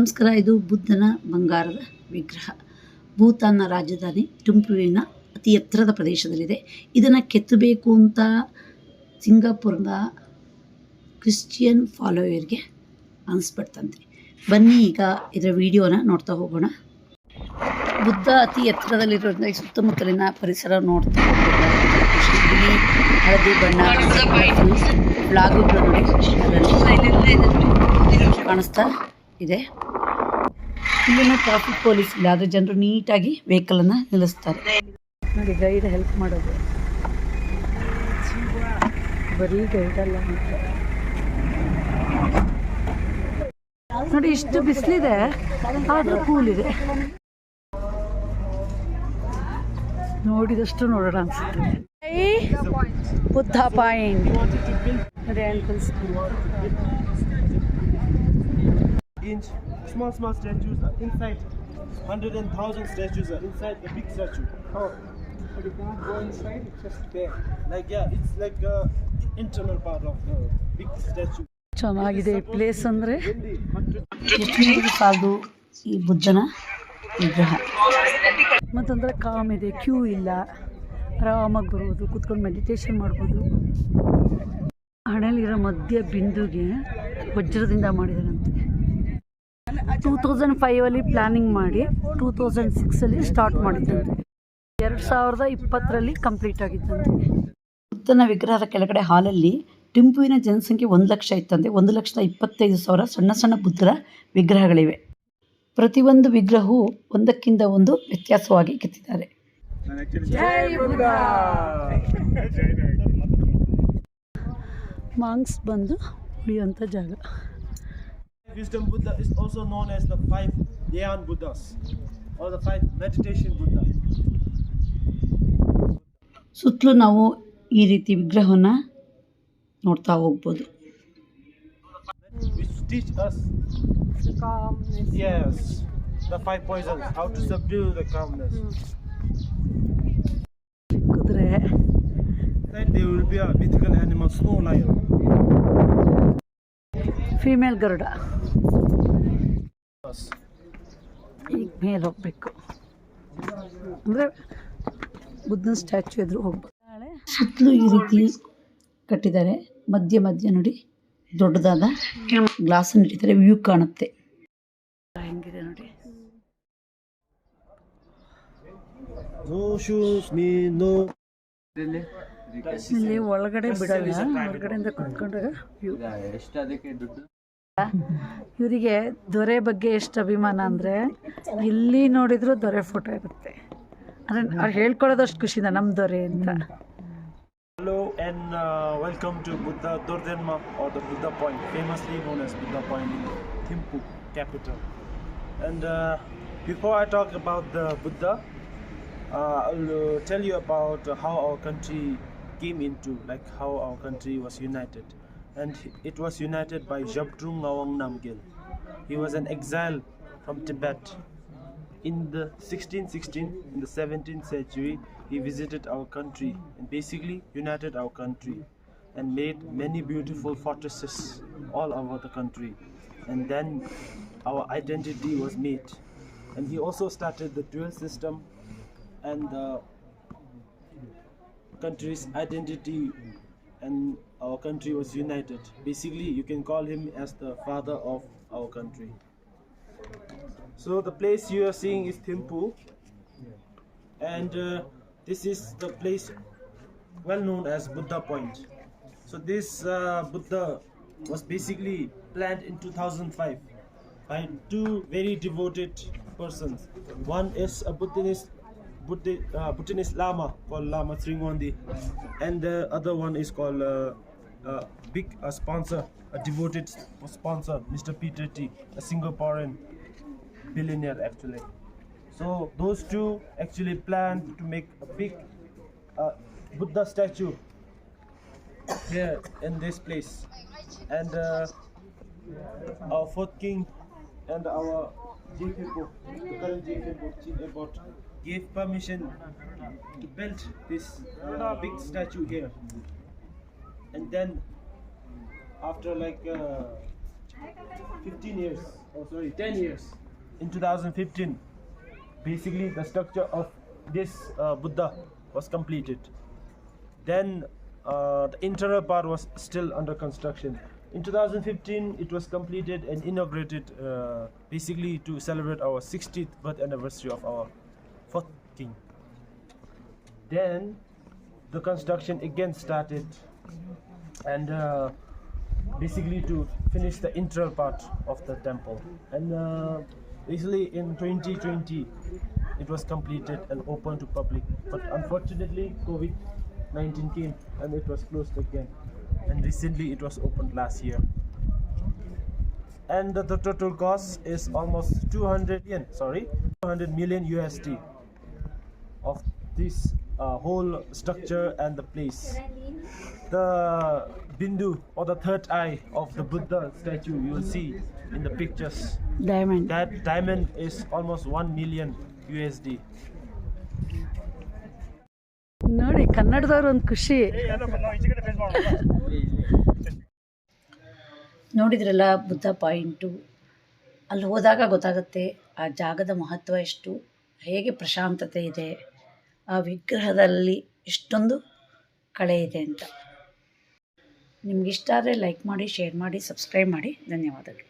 ನಮಸ್ಕಾರ, ಇದು ಬುದ್ಧನ ಬಂಗಾರದ ವಿಗ್ರಹ. ಭೂತಾನ್ನ ರಾಜಧಾನಿ ಟುಂಪುವಿನ ಅತಿ ಎತ್ತರದ ಪ್ರದೇಶದಲ್ಲಿದೆ. ಇದನ್ನು ಕೆತ್ತಬೇಕು ಅಂತ ಸಿಂಗಾಪುರದ ಕ್ರಿಶ್ಚಿಯನ್ ಫಾಲೋಯರ್ಗೆ ಅನಿಸ್ಬಿಡ್ತಂತೆ ಬನ್ನಿ ಈಗ ಇದರ ವಿಡಿಯೋನ ನೋಡ್ತಾ ಹೋಗೋಣ. ಬುದ್ಧ ಅತಿ ಎತ್ತರದಲ್ಲಿರೋದ್ರಿಂದ ಈ ಸುತ್ತಮುತ್ತಲಿನ ಪರಿಸರ ನೋಡ್ತಾ. ಬಿಳಿ ಹಳದಿ ಬಣ್ಣ ಅದರಲ್ಲಿ ಕಾಣಿಸ್ತಾ ಇದೆ. ಇಲ್ಲಿನ ಟ್ರಾಫಿಕ್ ಪೊಲೀಸ್ ಇಲ್ಲ ಆದರೆ ಜನರು ನೀಟಾಗಿ ವೆಹಿಕಲನ್ನು ನಿಲ್ಲಿಸ್ತಾರೆ. ನೋಡಿ ಗೈಡ್ ಹೆಲ್ಪ್ ಮಾಡೋದು. ಬರೀ ಗೈಡ್ ಅಲ್ಲ ನೋಡಿ ಇಷ್ಟು ಬಿಸಿಲಿದೆ ಆದರೂ ಕೂಲ್ ಇದೆ. ನೋಡಿದಷ್ಟು ನೋಡೋಣ ಅನ್ಸುತ್ತೆ. ಬುದ್ಧ ಪಾಯಿಂಟ್ ನೋಡಿ ankles. Inch small small statues are inside hundred and thousand statues are inside the big statue Oh, but you can't go inside, it's just there. like yeah it's like a internal part of the big statue ಚೆನ್ನಾಗಿದೆ place ಅಂದರೆ ನೋಡಿದ್ರು ಸಾಲದು ಈ ಬುದ್ಧನ ವಿಗ್ರಹ ಮತ್ತಂದ್ರೆ com ಇದೆ Q ಇಲ್ಲ ಆರಾಮಾಗಿ ಬರ್ಬೋದು ಕುತ್ಕೊಂಡು ಮೆಡಿಟೇಷನ್ ಮಾಡ್ಬೋದು ಹಣಲಿರೋ ಮಧ್ಯ ಬಿಂದುಗೆ ವಜ್ರದಿಂದ ಮಾಡಿದಾರಂತೆ ಟೂ ತೌಸಂಡ್ ಫೈವಲ್ಲಿ ಪ್ಲ್ಯಾನಿಂಗ್ ಮಾಡಿ ಟೂ ತೌಸಂಡ್ ಸಿಕ್ಸಲ್ಲಿ ಸ್ಟಾರ್ಟ್ ಮಾಡಿದ್ದಂತೆ. ಎರಡು ಸಾವಿರದ ಇಪ್ಪತ್ತರಲ್ಲಿ ಕಂಪ್ಲೀಟ್ ಆಗಿದ್ದಂತೆ. ಬುದ್ಧನ ವಿಗ್ರಹದ ಕೆಳಗಡೆ ಹಾಲಲ್ಲಿ ಟಿಂಪುವಿನ ಜನಸಂಖ್ಯೆ ಒಂದು ಲಕ್ಷ ಇತ್ತಂತೆ. ಒಂದು ಲಕ್ಷದ ಇಪ್ಪತ್ತೈದು ಸಾವಿರ ಸಣ್ಣ ಸಣ್ಣ ಬುದ್ಧರ ವಿಗ್ರಹಗಳಿವೆ. ಪ್ರತಿಯೊಂದು ವಿಗ್ರಹವು ಒಂದಕ್ಕಿಂತ ಒಂದು ವ್ಯತ್ಯಾಸವಾಗಿ ಕೆತ್ತಿದ್ದಾರೆ. ಮಾಂಗ್ಸ್ ಬಂದು ಉಳಿಯುವಂಥ ಜಾಗ. wisdom buddha is also known as the five Dhyan buddhas or the five meditation buddha ಸುತ್ತಲೂ ನಾವು ಈ ರೀತಿ ವಿಗ್ರಹವನ್ನು ನೋಡ್ತಾ ಹೋಗ್ಬೋದು which teach us yes the five poisons how to subdue the calmness ಕುದುರೆ then there will be a mythical animal snow lion female Garuda Yes. ಈಗ ಮೇಲೆ ಹೋಗ್ಬೇಕು. ಅಂದರೆ ಬುದ್ಧನ ಸ್ಟ್ಯಾಚು ಎದುರು ಹೋಗ್ಬೇಕು. ಸುತ್ತಲೂ ಈ ರೀತಿ ಕಟ್ಟಿದ್ದಾರೆ. ಮಧ್ಯ ಮಧ್ಯ ನೋಡಿ. ದೊಡ್ಡದಾದ ಗ್ಲಾಸನ್ನು ಇಟ್ಟಿದ್ದಾರೆ. ವ್ಯೂ ಕಾಣುತ್ತೆ. ಹೆಂಗಿದೆ ನೋಡಿ. ಇಲ್ಲಿ ಒಳಗಡೆ ಬಿಡಲ್ಲ. ಹೊರಗಡೆಯಿಂದ ಕುತ್ಕೊಂಡಾಗ ವ್ಯೂ ಇವರಿಗೆ ದೊರೆ ಬಗ್ಗೆ ಎಷ್ಟು ಅಭಿಮಾನ ಅಂದರೆ ಎಲ್ಲಿ ನೋಡಿದರೂ ದೊರೆ ಫೋಟೋ ಇರುತ್ತೆ ಅಂದರೆ ಅವ್ರು ಹೇಳ್ಕೊಳ್ಳೋದಷ್ಟು ಖುಷಿನ ನಮ್ಮ ದೊರೆ ಅಂತ Hello and uh, welcome to Buddha are or the Buddha Point, famously known as Buddha Point in Thimphu capital. And uh, before I talk about the Buddha, uh, I'll uh, tell you about uh, how our country came into, like how our country was united. And it was united by Jabdrung Ngawang Namgyal. He was an exile from Tibet. In the 1616, in the 17th century, he visited our country and basically united our country and made many beautiful fortresses all over the country. And then our identity was made. And he also started the dual system and the country's identity and our country was united. Basically, you can call him as the father of our country. So the place you are seeing is Thimphu, and uh, this is the place well known as Buddha Point. So this uh, Buddha was basically planned in 2005 by two very devoted persons. One is a Buddhist, uh, Bhutanese Lama called Lama Sringwandi, and the other one is called uh, uh, big uh, sponsor, a devoted sponsor, Mr. Peter T, a Singaporean billionaire actually. So those two actually planned to make a big uh, Buddha statue here in this place, and uh, our fourth king and our Jefepo, the current Abbot, gave permission to build this uh, big statue here, and then after like uh, 15 years oh sorry, 10 years. In 2015, basically the structure of this uh, Buddha was completed. Then uh, the internal part was still under construction. In 2015, it was completed and inaugurated uh, basically to celebrate our 60th birth anniversary of our fourth king. Then the construction again started and uh, basically to finish the internal part of the temple. And uh, in 2020 it was completed and open to public. But unfortunately covid-19 came and it was closed again. And recently it was opened last year. And the, the total cost is almost 200 yen sorry 200 million usd of this uh, whole structure and the place the bindu or the third eye of the buddha statue you will see in the pictures Diamond. that diamond is almost 1 million usd ನೋಡಿ ಕನ್ನಡದವ್ರ ಒಂದು ಖುಷಿ ನೋಡಿದ್ರಲ್ಲ Buddha point ಅಲ್ಲಿ ಹೋದಾಗ ಗೊತ್ತಾಗುತ್ತೆ ಆ ಜಾಗದ ಮಹತ್ವ ಎಷ್ಟು ಹೇಗೆ ಪ್ರಶಾಂತತೆ ಇದೆ ಆ ವಿಗ್ರಹದಲ್ಲಿ ಇಷ್ಟೊಂದು ಕಳೆ ಇದೆ ಅಂತ. ನಿಮಗಿಷ್ಟ ಆದರೆ ಲೈಕ್ ಮಾಡಿ ಶೇರ್ ಮಾಡಿ ಸಬ್ಸ್ಕ್ರೈಬ್ ಮಾಡಿ. ಧನ್ಯವಾದಗಳು.